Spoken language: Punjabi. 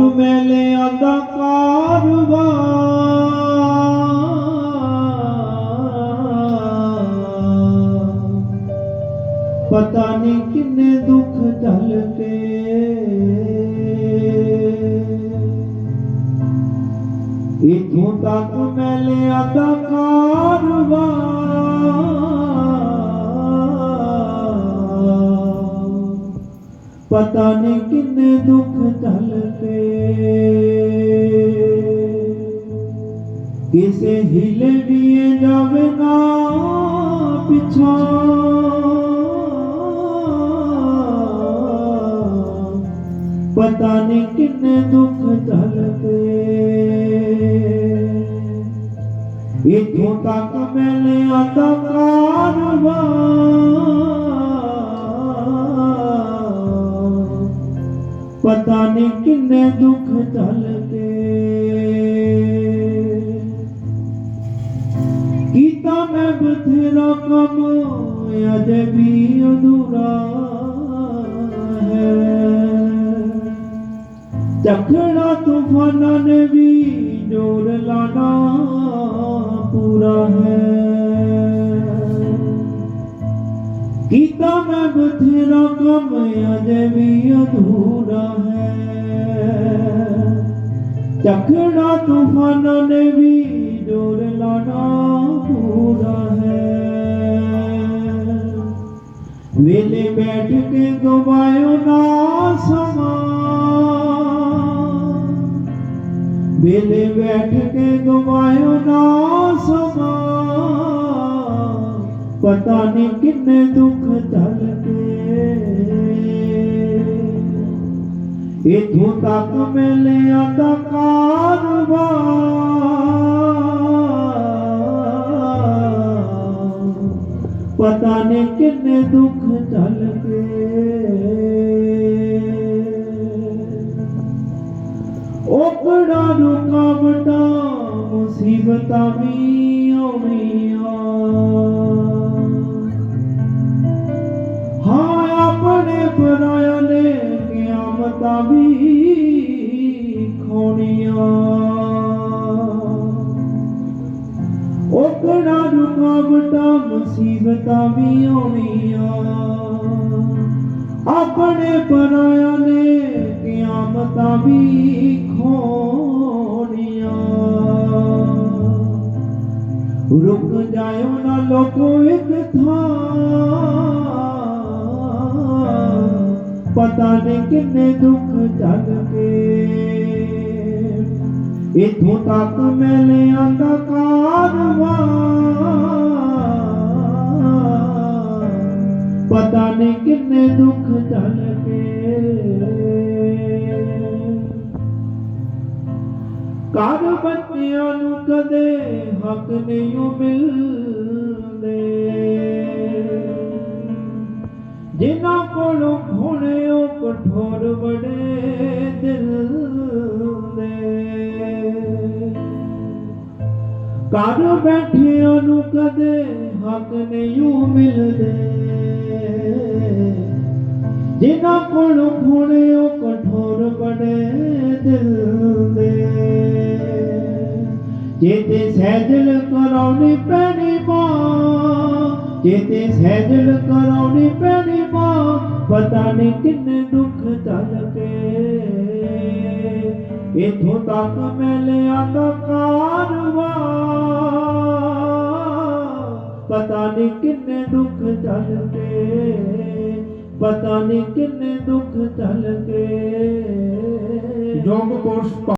ਮੈਂ ਆਂਦਾ ਕਾਰਵਾ ਪਤਾ ਨਹੀਂ ਕਿੰਨੇ ਦੁੱਖ ਝੱਲ ਕੇ। ਇਥੋਂ ਤੱਕ ਮੈਲੇ ਆਂਦਾ ਕਾਰਵਾ ਪਤਾ ਨਹੀਂ ਕਿੰਨੇ ਦੁੱਖ ਝੱਲ ਕੇ। ਕਿਸੇ ਹਿਲੇ ਵੀ ਜਾਵੇ ਨਾ ਪਿਛਾ। ਪਤਾ ਨਹੀਂ ਕਿੰਨੇ ਦੁੱਖ ਝੱਲ ਕੇ। ਇਥੋਂ ਤੱਕ ਮੈਨੇ ਆਂਦਾ ਕਾਰਵਾ। ਪਤਾ ਕਿੰਨੇ ਦੁੱਖ ਝੱਲ ਕੇ ਕੀਤਾ ਮੈਂ ਬਥੇਰਾ ਕੰਮ, ਅਜੇ ਵੀ ਅਧੂਰਾ ਹੈ। ਚੱਕੜਾ ਤੂਫਾਨਾਂ ਨੇ ਵੀ ਜੋਰ ਲਾਣਾ ਪੂਰਾ ਹੈ। ਕੀਤਾ ਮੈਂ ਬਥੇਰਾ ਕੰਮ, ਅਜੇ ਵੀ ਅਧੂਰਾ ਹੈ ਚੱਕੜਾ ਤੂਫਾਨਾਂ ਨੇ ਵੀ ਜੋਰ ਲਾਣਾ ਪੂਰਾ ਹੈ। ਵੇਲੇ ਬੈਠ ਕੇ ਗਵਾਇਓ ਨਾ ਸਮਾਂ। ਵੇਲੇ ਬੈਠ ਕੇ ਗਵਾਇਓ ਨਾ ਸਮਾਂ। ਪਤਾ ਨਹੀਂ ਕਿੰਨੇ ਦੁੱਖ ਝੱਲ ਕੇ ਇਥੋਂ ਤੱਕ ਮਿਲਿਆ ਤਾਂ ਕਾਰਵਾ ਪਤਾ ਨਹੀਂ ਕਿੰਨੇ ਦੁੱਖ ਝੱਲ ਕੇ। ਓਕੜਾ ਰੁਕਾਵਟਾਂ ਮੁਸੀਬਤਾਂ ਵੀ ਆਉਣੀਆਂ। ਹਾਂ ਆਪਣੇ ਪਰਾਇਆ ਕਿਆਮਤਾਂ ਵੀ ਖੋਣੀਆਂ। ਓਕੜਾ ਰੁਕਾਵਟਾਂ ਮੁਸੀਬਤਾਂ ਵੀ ਆਉਣੀਆਂ। ਆਪਣੇ ਪਰਾਇਆ ਨੇ ਕਿਆਮਤਾਂ ਵੀ ਖੋਣੀਆਂ। ਰੁਕ ਜਾਇਓ ਨਾ ਲੋਕੋ ਇੱਕ ਥਾਂ। ਪਤਾ ਨਹੀਂ ਕਿੰਨੇ ਦੁੱਖ ਝੱਲ ਕੇ। ਇਥੋਂ ਤੱਕ ਮੈਂ ਲਿਆਂਦਾ ਕਾਰਵਾ। ਪਤਾ ਨਹੀਂ ਕਿੰਨੇ ਦੁੱਖ ਝੱਲ ਕੇ। ਕਰ ਬੱਚਿਆਂ ਨੂੰ ਕਦੇ ਹੱਕ ਨਹੀਂ ਓ ਕਠੋਰ ਬੜੇ ਦਿਲ ਦੇ। ਘਰ ਬੈਠਿਆਂ ਨੂੰ ਕਦੇ ਹੱਕ ਨਹੀਂ ਓ ਮਿਲਦੇ। ਜਿਨ੍ਹਾਂ ਕੋਲ ਖੋਣੇ ਉਹ ਕਠੋਰ ਬੜੇ ਦਿਲ ਦੇ। ਜੇਤੇ ਸਹਿਜਲ ਕਰਾਉਣੀ ਪੈਣੀ ਮਾਂ ਜੇਤੇ ਸਹਿਜਲ ਕਰਾਉਣੀ ਪੈਣੀ ਮਾਂ, ਪਤਾ ਨਹੀਂ ਕਿੰਨੇ ਦੁੱਖ ਚੱਲ ਕੇ। ਇਥੋਂ ਤੱਕ ਮੈਂ ਲਿਆਂਦਾ ਕਾਰਵਾ ਪਤਾ ਨਹੀਂ ਕਿੰਨੇ ਦੁੱਖ ਚੱਲ ਕੇ, ਪਤਾ ਨਹੀਂ ਕਿੰਨੇ ਦੁੱਖ ਚੱਲ ਕੇ। ਯੋਗ ਕੋਰਸ